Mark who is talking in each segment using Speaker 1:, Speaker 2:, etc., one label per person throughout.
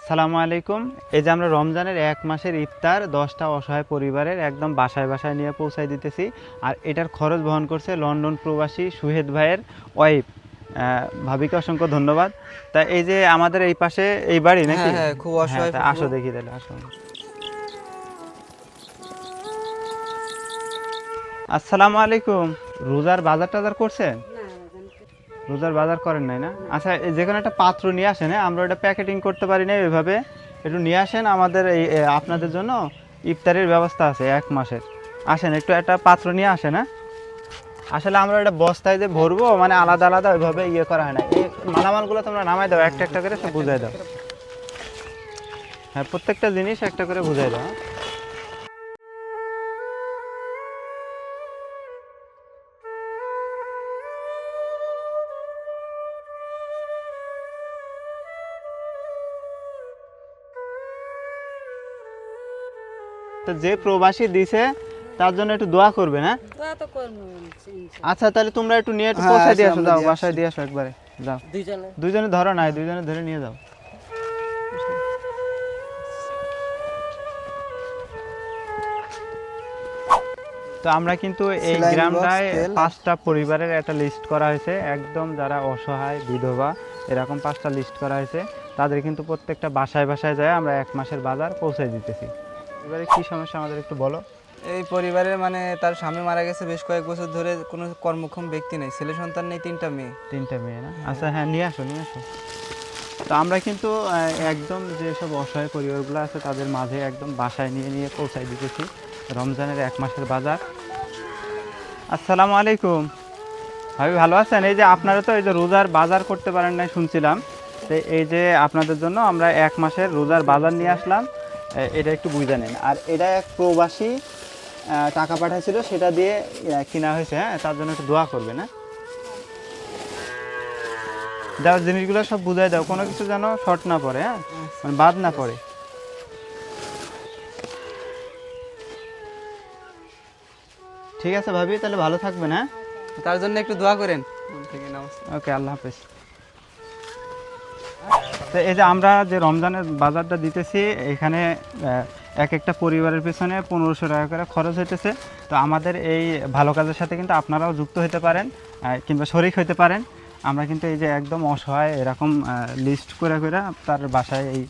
Speaker 1: সালামু আলাইকুম। এই যে আমরা রমজানের এক মাসের ইফতার দশটা অসহায় পরিবারের একদম বাসায় বাসায় নিয়ে পৌঁছায় দিতেছি। আর এটার খরচ বহন করছে লন্ডন প্রবাসী সুহেদ ভাইয়ের ওয়াইফ। ভাবিকে অসংখ্য ধন্যবাদ। তা এই যে আমাদের এই পাশে এই বাড়ি নাকি?
Speaker 2: হ্যাঁ, হ্যাঁ, খুব অসহায়
Speaker 1: আসো দেখি তাহলে আসো। আসসালামু আলাইকুম। রোজার বাজার টাজার করছেন? রোজার বাজার করেন নাই না? আচ্ছা যে কোনো একটা পাত্র নিয়ে আসেন হ্যাঁ আমরা ওটা প্যাকেটিং করতে পারি না ওইভাবে একটু নিয়ে আসেন, আমাদের এই আপনাদের জন্য ইফতারের ব্যবস্থা আছে এক মাসের। আসেন, একটু একটা পাত্র নিয়ে আসেন হ্যাঁ। আসলে আমরা এটা বস্তায় যে ভরবো মানে আলাদা আলাদা ওইভাবে ইয়ে করা হয় না। এই মালামালগুলো তোমরা নামাই দাও, একটা একটা করে সব বুঝাই দাও। হ্যাঁ প্রত্যেকটা জিনিস একটা করে বুঝাই দাও তো যে প্রবাসী দিছে তার জন্য একটু দোয়া করবে না?
Speaker 3: তা তো করব
Speaker 1: আচ্ছা তাহলে তোমরা একটু নিয়ে একটু
Speaker 2: হ্যাঁ,
Speaker 1: পৌঁছে দিয়ে
Speaker 2: আসো,
Speaker 1: যাও বাসায় দিয়ে আসো একবারে যাও।
Speaker 3: দুইজনে?
Speaker 1: দুইজনে ধরো নাই দুইজনে ধরে নিয়ে যাও। তো আমরা কিন্তু এই গ্রামটায় পাঁচটা পরিবারের একটা লিস্ট করা হয়েছে। একদম যারা অসহায় বিধবা এরকম পাঁচটা লিস্ট করা হয়েছে তাদের কিন্তু প্রত্যেকটা বাসায় বাসায় যায় আমরা এক মাসের বাজার পৌঁছে দিতেছি। এবারে কি সমস্যা আমাদের একটু বলো।
Speaker 2: এই পরিবারের মানে তার স্বামী মারা গেছে বেশ কয়েক বছর ধরে কোনো কর্মক্ষম ব্যক্তি নেই ছেলে সন্তান নেই তিনটা মেয়ে।
Speaker 1: তিনটা মেয়ে না? আচ্ছা হ্যাঁ নিয়ে আসো নিয়ে আসো। তো আমরা কিন্তু একদম যেসব অসহায় পরিবারগুলো আছে তাদের মাঝে একদম বাসায় নিয়ে নিয়ে পৌঁছায় দিতেছি। রমজানের এক মাসের বাজার। আসসালামু আলাইকুম। ভাবি ভালো আছেন? এই যে আপনারা তো এই যে রোজার বাজার করতে পারেন না শুনছিলাম। তো এই যে আপনাদের জন্য আমরা এক মাসের রোজার বাজার নিয়ে আসলাম। এটা একটু বুঝে নেন। আর এটা এক প্রবাসী টাকা পাঠাইছিল সেটা দিয়ে কিনা হয়েছে হ্যাঁ? তার জন্য একটু দোয়া করবেন হ্যাঁ? দাও জিনিসগুলো সব বুঝাই দাও। কোনো কিছু যেন শর্ট না পড়ে হ্যাঁ? মানে বাদ না পড়ে। ঠিক আছে ভাবি তাহলে ভালো থাকবেন হ্যাঁ?
Speaker 2: তার জন্য একটু দোয়া করেন।
Speaker 1: ওকে আল্লাহ হাফেজ। তো এই যে আমরা যে রমজানের বাজারটা দিতেছি এখানে এক একটা পরিবারের পেছনে পনেরোশো টাকা করে খরচ হইতেছে। তো আমাদের এই ভালো কাজের সাথে কিন্তু আপনারাও যুক্ত হতে পারেন কিংবা শরিক হতে পারেন। আমরা কিন্তু এই যে একদম অসহায় এরকম লিস্ট করে করে তার বাসায় এই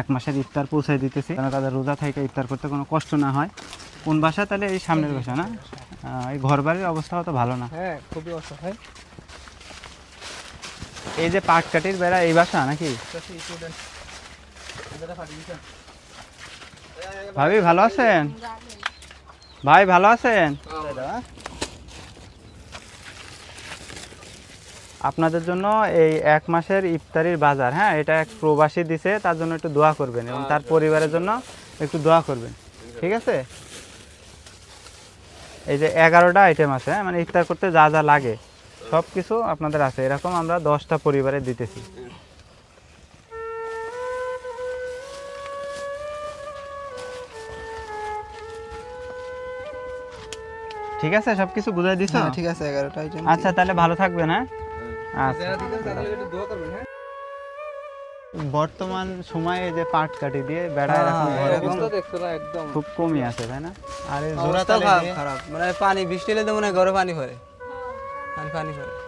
Speaker 1: এক মাসের ইফতার পৌঁছায় দিতেছি। যেন তাদের রোজা থেকে ইফতার করতে কোনো কষ্ট না হয়। কোন বাসা? তাহলে এই সামনের বাসা না? এই ঘর বাড়ির অবস্থাও তো ভালো না।
Speaker 2: হ্যাঁ খুবই অসহায়।
Speaker 1: এই যে পাটকাঠির বেড়া এই বাসা নাকি? ভাবি ভালো আছেন? ভাই ভালো আছেন? আপনাদের জন্য এই এক মাসের ইফতারির বাজার হ্যাঁ? এটা এক প্রবাসী দিছে তার জন্য একটু দোয়া করবেন এবং তার পরিবারের জন্য একটু দোয়া করবেন ঠিক আছে? এই যে এগারোটা আইটেম আছে হ্যাঁ? মানে ইফতার করতে যা যা লাগে। সব কিছু আপনাদের আছে। এরকম আমরা দশটা পরিবারে দিতেছি। ঠিক আছে? সব কিছু বুঝাই দিছো?
Speaker 2: হ্যাঁ ঠিক আছে এগারোটা
Speaker 1: আচ্ছা তাহলে ভালো থাকবেন হ্যাঁ? আচ্ছা।
Speaker 2: একটু দোয়া করবেন হ্যাঁ?
Speaker 1: বর্তমান সময়ে যে পাট কাটি দিয়ে বেড়া
Speaker 2: হ্যাঁ,
Speaker 1: এরকম খুব কমই আছে তাই না? আর
Speaker 2: খারাপ মানে পানি বৃষ্টি হলে তো মনে হয় ঘরে পানি ভরে। পানি পানি ভরে